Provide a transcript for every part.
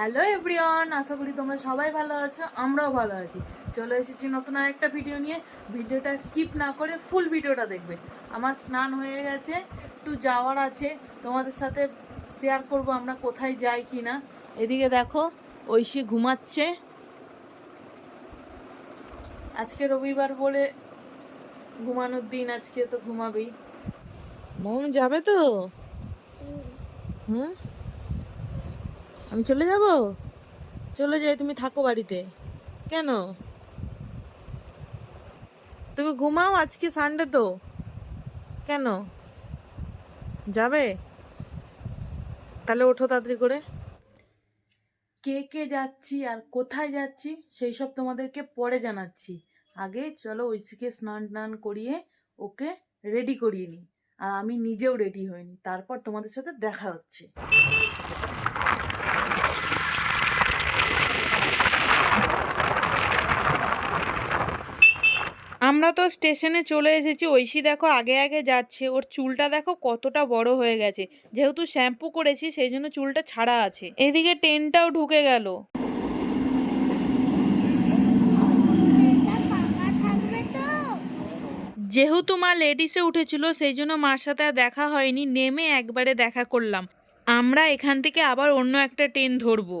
Hello everyone আশা করি তোমরা সবাই ভালো আছো আমরাও ভালো আছি। চলে এসেছি নতুন আর একটা ভিডিও নিয়ে। ভিডিওটা স্কিপ না করে ফুল ভিডিওটা দেখবে। আমার স্নান হয়ে গেছে একটু যাওয়ার আছে। তোমাদের সাথে শেয়ার করব আমরা কোথায় যাই কি না এদিকে দেখো ঐশী ঘুমাচ্ছে। আজকে রবিবার বলে ঘুমানোর দিন আজকে তো ঘুমাবেই। মোম যাবে তো? হুম? আমি চলে যাব? চলে যাই, তুমি থাকো বাড়িতে। কেন? তুমি ঘুমাও আজকে সানডে তো। কেন? যাবে? তাহলে ওঠো তাড়াতাড়ি করে। কে কে যাচ্ছি আর কোথায় যাচ্ছি সেই সব তোমাদেরকে পরে জানাচ্ছি। আগে চলো ঐশীকে স্নান টান করিয়ে ওকে রেডি করিয়ে নিই। আর আমি নিজেও রেডি হইনি। তারপর তোমাদের সাথে দেখা হচ্ছে। আমরা তো স্টেশনে চলে এসেছি, ঐশী দেখো আগে আগে যাচ্ছে, ওর চুলটা দেখো কতটা বড় হয়ে গেছে, যেহেতু শ্যাম্পু করেছি সেই জন্য চুলটা ছাড়া আছে, এদিকে ট্রেনটাও ঢুকে গেল। যেহেতু মা লেডিসে উঠেছিল, সেই জন্য মার সাথে আর দেখা হয়নি, নেমে একবারে দেখা করলাম, আমরা এখান থেকে আবার অন্য একটা ট্রেন ধরবো।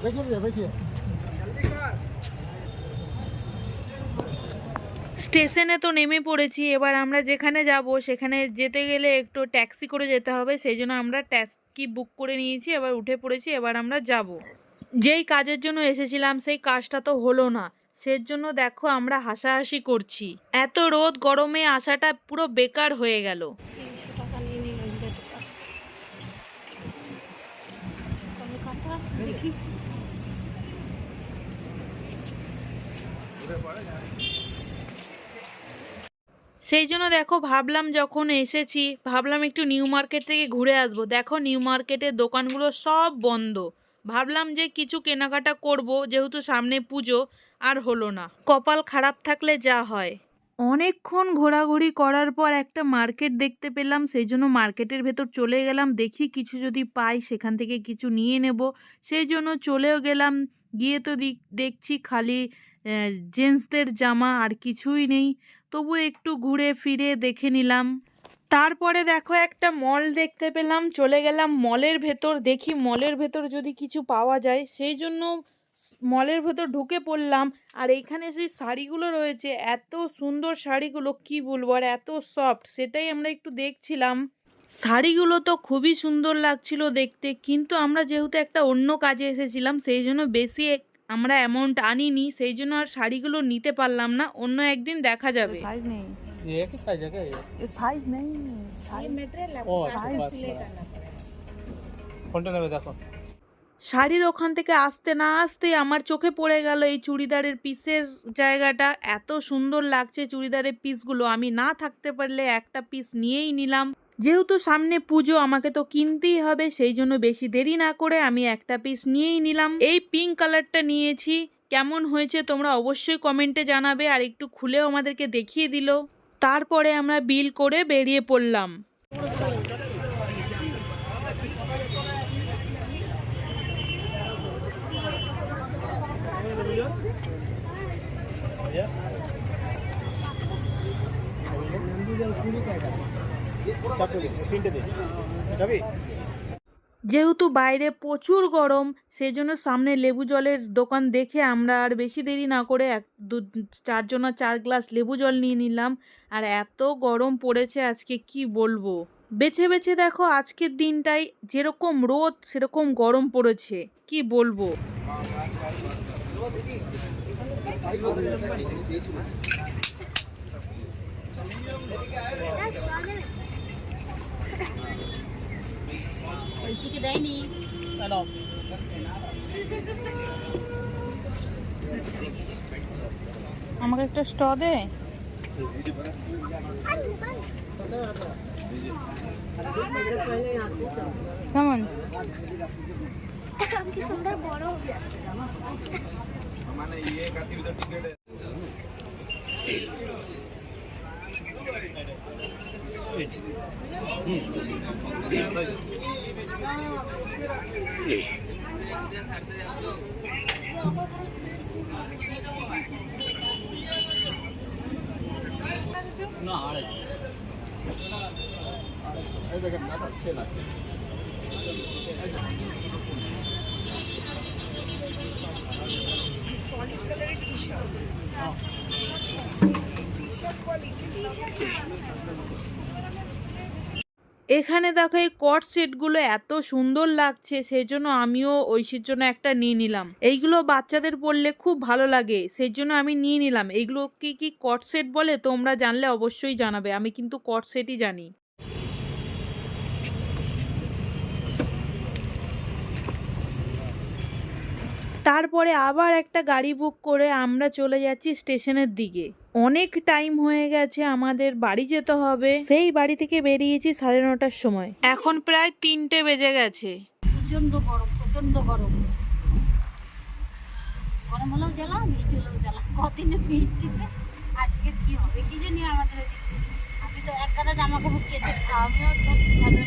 देखिए भैया देखिए স্টেশনে তো নেমে পড়েছি এবার আমরা যেখানে যাব সেখানে যেতে গেলে একটু ট্যাক্সি করে যেতে হবে সেই জন্য আমরা ট্যাক্সি বুক করে নিয়েছি এবার উঠে পড়েছি এবার আমরা যাব যেই কাজের জন্য এসেছিলাম সেই কাজটা তো হলো না সের জন্য দেখো আমরা হাসাহাসি করছি এত রোদ গরমে আসাটা পুরো বেকার হয়ে গেল তিনশো সেই জন্য দেখো, ভাবলাম যখন এসেছি, ভাবলাম একটু নিউ মার্কেট থেকে ঘুরে আসব। দেখো নিউ মার্কেটের দোকানগুলো সব বন্ধ। ভাবলাম যে কিছু কেনাকাটা করব, যেহেতু সামনে পুজো, আর হলো না। কপাল খারাপ থাকলে যা হয়। অনেকক্ষণ ঘোরাঘুরি করার পর একটা মার্কেট দেখতে পেলাম, সেই জন্য মার্কেটের ভেতর চলে গেলাম। দেখি কিছু যদি পাই, সেখান থেকে কিছু নিয়ে নেব। সেই জন্য চলেও গেলাম। গিয়ে তো দেখছি খালি জেন্টসদের জামা আর কিছুই নেই। তবু একটু ঘুরে ফিরে দেখে নিলাম। তারপরে দেখো একটা মল দেখতে পেলাম, চলে গেলাম মলের ভেতর। দেখি মলের ভেতর যদি কিছু পাওয়া যায়, সেই জন্য মলের ভেতর ঢুকে পড়লাম। আর এইখানে সেই শাড়িগুলো রয়েছে, এত সুন্দর শাড়িগুলো, কি বলব? আর এত সফট সেটাই আমরা একটু দেখছিলাম। শাড়িগুলো তো খুবই সুন্দর লাগছিল দেখতে, কিন্তু আমরা যেহেতু একটা অন্য কাজে এসেছিলাম, সেই জন্য বেশি আমরা অ্যামাউন্ট আনিনি সেই জন্য আর শাড়িগুলো নিতে পারলাম না অন্য একদিন দেখা যাবে साइज नहीं ये एक ही साइज है क्या ये ये साइज नहीं साइज মেটেরিয়াল ओ साइज कंटेनर में देखो শাড়ির ওখান থেকে আসতে না আসতে আমার চোখে পড়ে গেল এই চুড়িদারের পিসের জায়গাটা এত সুন্দর লাগছে চুড়িদারের পিসগুলো আমি না থাকতে পারলে একটা পিস নিয়েই নিলাম যেহেতু সামনে পুজো, আমাকে তো কিনতেই হবে, সেই জন্য বেশি দেরি না করে আমি একটা পিস নিয়েই নিলাম। এই পিঙ্ক কালারটা নিয়েছি। কেমন হয়েছে তোমরা অবশ্যই কমেন্টে জানাবে আর একটু খুলেও আমাদেরকে দেখিয়ে দিল। তারপরে আমরা বিল করে বেরিয়ে পড়লাম। যেহেতু বাইরে প্রচুর গরম সেই জন্য সামনে লেবু জলের দোকান দেখে আমরা আর বেশি দেরি না করে এক, দু, চারজনা চার গ্লাস লেবু জল নিয়ে নিলাম। আর এত গরম পড়েছে আজকে, কি বলব? বেছে বেছে দেখো আজকের দিনটাই যেরকম রোদ, সেরকম গরম পড়েছে। কি বলব? ঐশীকে দেয়নি আমাকে একটা স্ট দে। কেমন? কি সুন্দর বড় না আড়াই এখানে দেখো এই কট সেটগুলো এত সুন্দর লাগছে সেই জন্য আমিও ঐশীর জন্য একটা নিয়ে নিলাম। এইগুলো বাচ্চাদের পড়লে খুব ভালো লাগে সেই জন্য আমি নিয়ে নিলাম। এইগুলো কি কি কট সেট বলে তোমরা জানলে অবশ্যই জানাবে, আমি কিন্তু কট সেটই জানি। তারপরে আবার একটা গাড়ি বুক করে আমরা চলে যাচ্ছি স্টেশনের দিকে। অনেক টাইম হয়ে গেছে, আমাদের বাড়ি যেতে হবে। সেই বাড়ি থেকে বেরিয়েছি সাড়ে নটার সময়। এখন প্রায় তিনটে বেজে গেছে। প্রচণ্ড গরম প্রচণ্ড গরম। মিষ্টি আজকে হবে? আমাদের আমি তো এক জামা কাপড় কেচে আমিও সব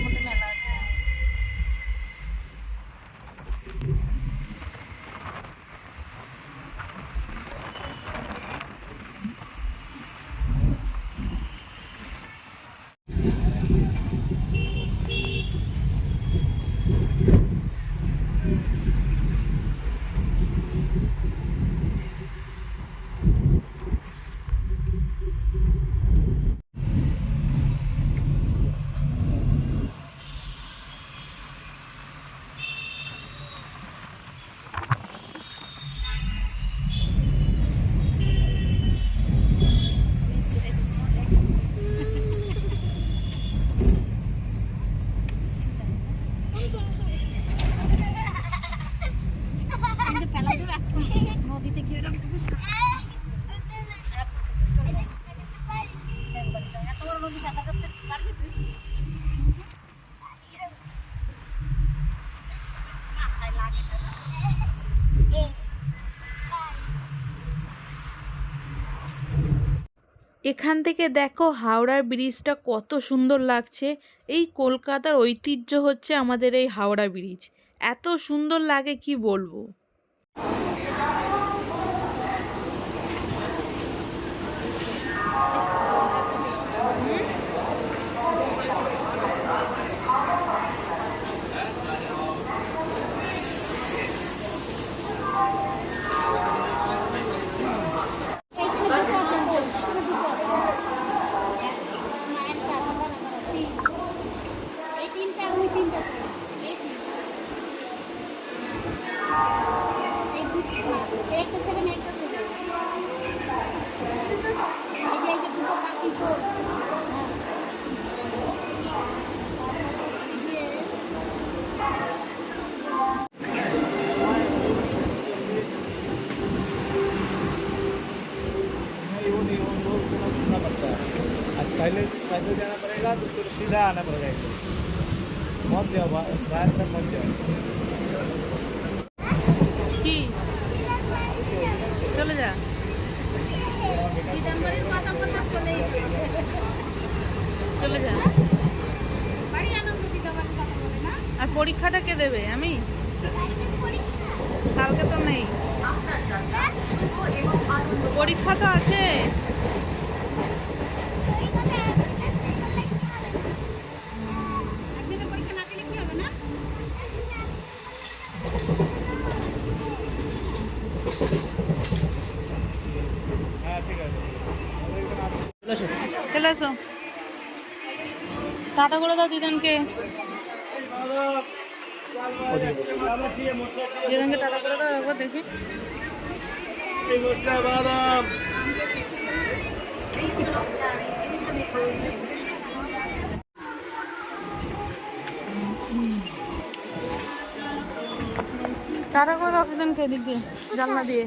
মধ্যে মেলা আছে কিন্তু ফেলাই দেবে এখন নদীতে কি ওরকম পুকুর এত বড় নদী সাঁতার কাটতে পারবি তুই মাথায় লাগে সেটা এখান থেকে দেখো হাওড়ার ব্রিজটা কত সুন্দর লাগছে। এই কলকাতার ঐতিহ্য হচ্ছে আমাদের এই হাওড়া ব্রিজ এত সুন্দর লাগে কি বলব? पहले पैदल जाना पड़ेगा तो फिर सीधा आना पड़ेगा एकदम पहुँच जाओ बा- रात तक पहुँच जाओ কি চলে যা দিদাম্বরের কথা বললে চলেই চলে যা বাড়ি আনন্দ দিদাম্বরের কথা বলে না আর পরীক্ষাটা কে দেবে আমি কালকে তো নেই পরীক্ষা তো আছে টাটা করে দাও দিদানকে। দিদানকে টাটা করে দাও, একবার দেখি। টাটা করে দাও দিদানকে এদিক দিয়ে, জানলা দিয়ে।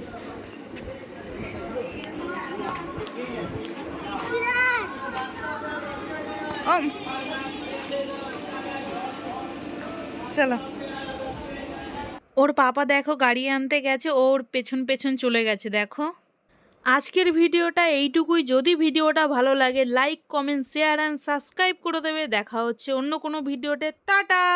চলো। ওর পাপা দেখো গাড়ি আনতে গেছে, ওর পেছন পেছন চলে গেছে, দেখো। আজকের ভিডিওটা এইটুকুই। যদি ভিডিওটা ভালো লাগে like comment share and subscribe করে দেবে। দেখা হচ্ছে অন্য কোনো ভিডিওতে। টাটা!